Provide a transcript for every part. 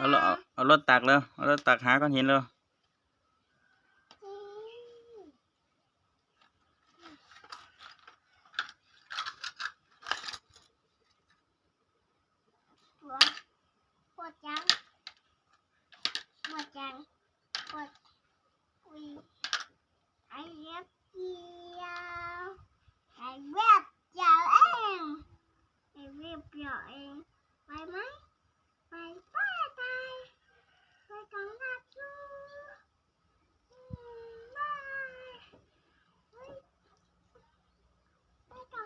เอารถตักแล้วเอารถตักหาก้อนหินแล้วปวดปวดจังปวดจังปวดอุ้ยไอ้เล็บเดียวไอ้เล็บเดียวเองไอ้เล็บเดียวเองไปไหมไปไปไปไปกันนะจูอืมไปเฮ้ย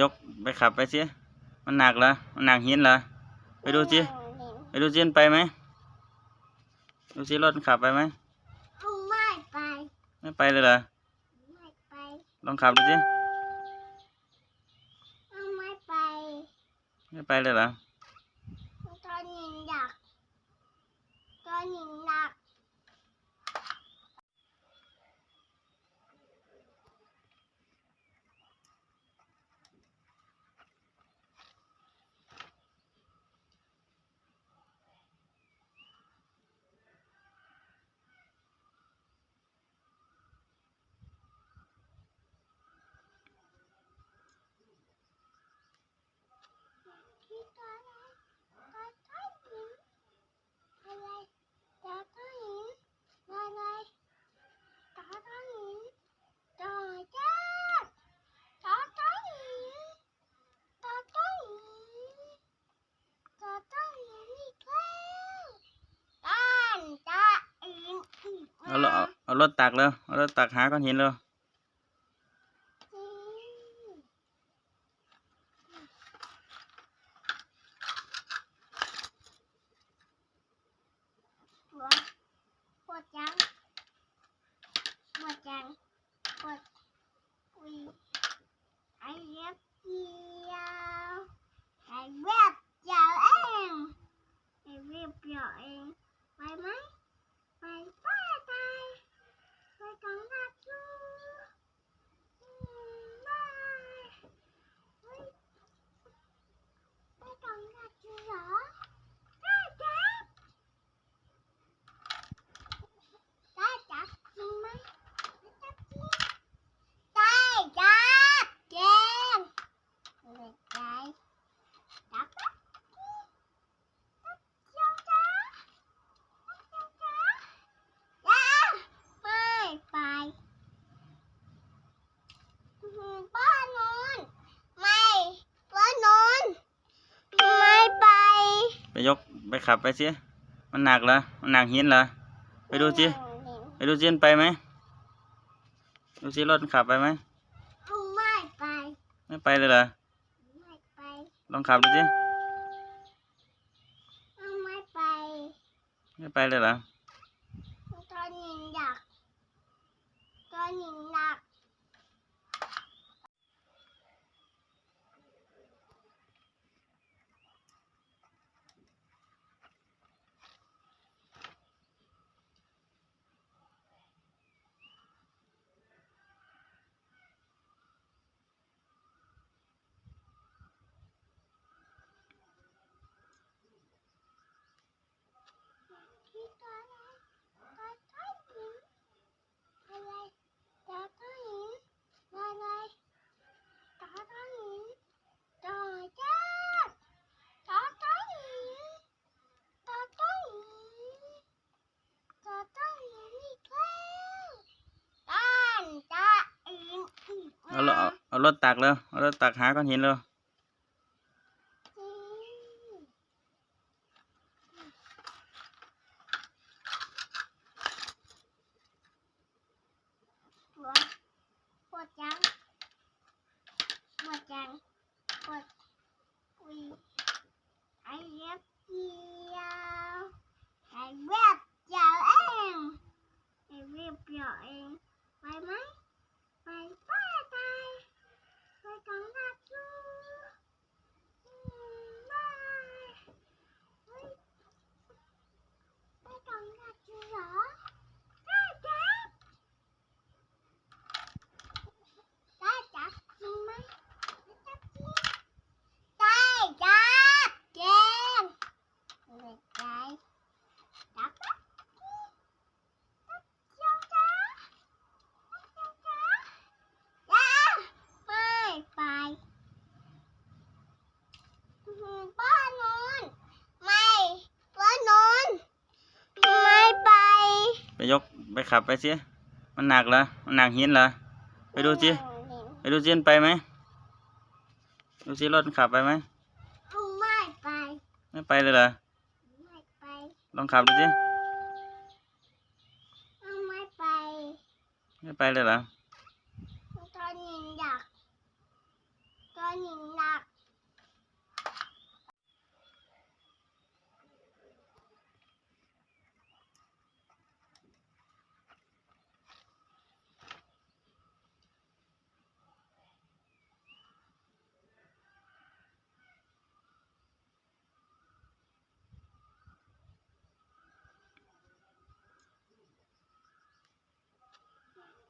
ยกไปขับไปสิมันหนักเหรอมันหนักหินเหรอไปดูสิไปดูสิมันไปไหมดูสิรถมันขับไปไหมไม่ไปไม่ไปเลยเหรอไม่ไปลองขับดูสิไม่ไปไม่ไปเลยเหรอ ตอนนี้อยากตอนนี้หนัก ที่ตอนแรกตอนท้ายหินอะไรตอนท้ายหินอะไรตอนท้ายหินต่อจ้าตอนท้ายหินตอนท้ายหินตอนท้ายหินอีกแล้วตอนท้ายหินอีก เอาเอารถตักแล้วเอารถตักหาก้อนหินแล้ว ปวดปวดจังปวดจังปวดอุ้ยไอ้เล็บเดียวไอ้เล็บเดียวเองไอ้เล็บเดียวเองไปไหมไปไปไปไปกันนะจูอืมไปเฮ้ยไปกันนะจูเหรอได้จ้ะ ได้จับจริงไหมได้จับจริงได้จับเก่งไม่ได้จับจับจับเจ้าจ้าเจ้าจ้าจ้าไม่ไปอื้อหือป้านอนไม่ป้านอนไม่ไป ไปยกไปขับไปสิมันหนักเหรอมันหนักหินเหรอไปดูสิไปดูสิมันไปไหมดูสิรถมันขับไปไหมไม่ไป ไม่ไปเลยเหรอไม่ไปลองขับดูสิไม่ไป ไม่ไปเลยเหรอ ตอนนี้อยากตอนนี้หนักที่ตอนแรกตอนท้ายหินอะไรตอนท้ายหินอะไรตอนท้ายหินต่อจ้าตอนท้ายหินตอนท้ายหินตอนท้ายหินอีกแล้วตอนท้ายหินอีก เอา แล้ รถตักแล้วเอารถตักหาก้อนหินแล้ว ปวดปวดจังปวดจังปวดอุ้ยไอ้เล็บเดียว ยกไปขับไปสิมันหนักเหรอมันหนักหินเหรอไปดูสิไปดูสิมันไปไหมดูสิรถมันขับไปไหมเอาไม่ไปไม่ไปเลยเหรอไม่ไปลองขับดูสิเอาไม่ไปไม่ไปเลยเหรอ ตอนนี้อยากตอนนี้หนัก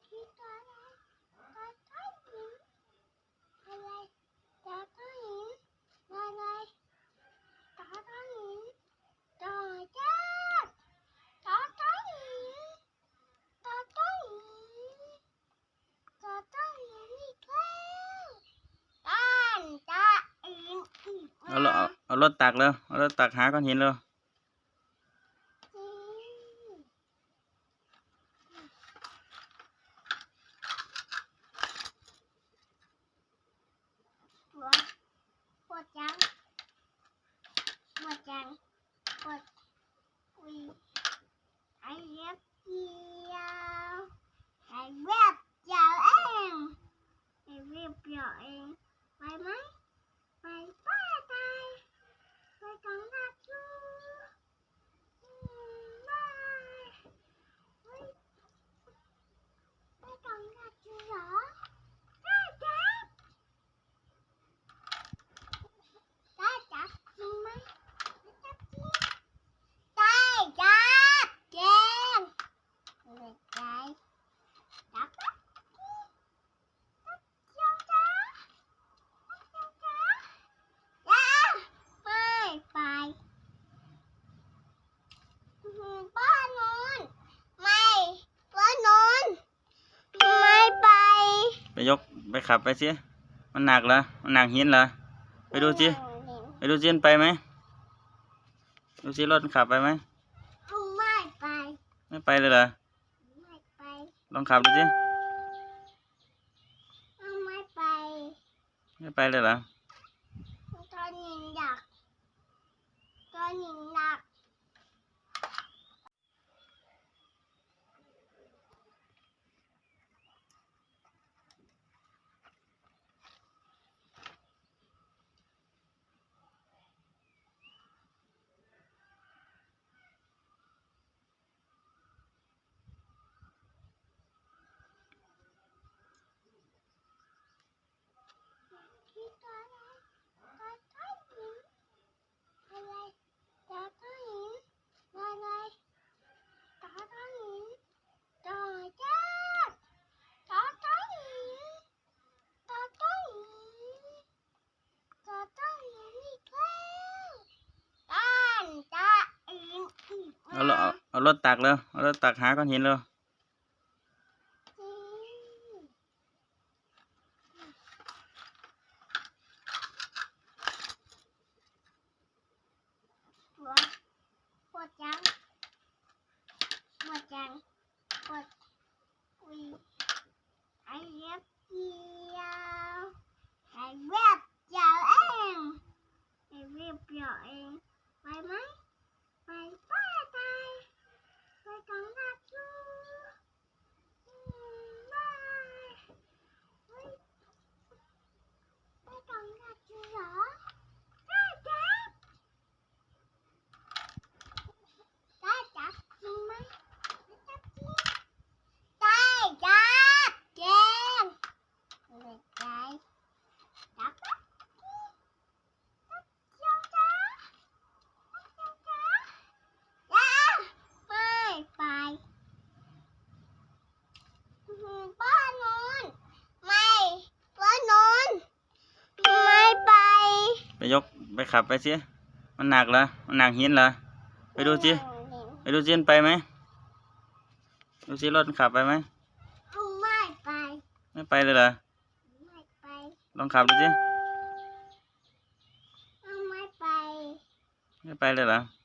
ที่ตอนแรกตอนต้นหินอะไรตอนต้นหินอะไรตอนต้นหินต่อจ้าตอนต้นหินตอนต้นหินตอนต้นหินอีกแล้วต้านจ้าหินอีก เอารถเอารถตักเลยเอารถตักหาก้อนหินเลยปวปวดจังปวดจังปวดอุ้ยไอ้เล็บเดียวไอ้เล็บเดียวเองไอ้เล็บเดียวเองไปไหมไปป้าตายไปกองทัพจูอืมบายเฮ้ยไป กองทัพจูเหรอได้จ้ะ ได้จับจริงไหมจับจริงได้จับเจงเลยใจจับจับจับเจ้าจ้าเจ้าจ้าจ้าไม่ไปป้านอนไม่ป้านอนไม่ไป ไปยก ไปขับไปสิมันหนักเหรอมันหนักหินเหรอไปดูสิไปดูสิมันไปไหมดูสิรถมันขับไปไหมเอาไม่ไป ไม่ไปเลยเหรอไม่ไป ลองขับดูสิเอาไม่ไป ไม่ไปเลยเหรอตอนนี้อยากตอนนี้หนัก ที่ตอนแรกตอนต้นหินอะไรตอนต้นหินอะไรตอนต้นหินต่อจ้าตอนต้นหินตอนต้นหินตอนต้นหินอีกแล้วต้านจ้าหินอีก เอา รถตักแล้วรถตักหาก้อนหินแล้ว ปวดปวดจังปวดจังปวดอุ้ยไอ้เล็บเดียวไอ้เล็บเดียวเองไอ้เล็บเดียวเองไปไหมไปป้าตายไปกองทัพจูอืมบายเฮ้ยไปกองทัพจูเหรอได้จ้ะ ได้จับจริงไหมจับจริงได้จับเจงเลยใจจับจับจับเจ้าจ้าเจ้าจ้าจ้าไม่ไปป้านอนไม่ป้านอนไม่ไป ไปยกไป ขับไปสิมันหนักเหรอมันหนักหินเหรอไปดูสิไปดูสิมันไปไหมดูสิรถมันขับไปไหมเอาไม่ไปไม่ไปเลยเหรอไม่ไปลองขับดูสิเอาไม่ไปไม่ไปเลยเหรอเ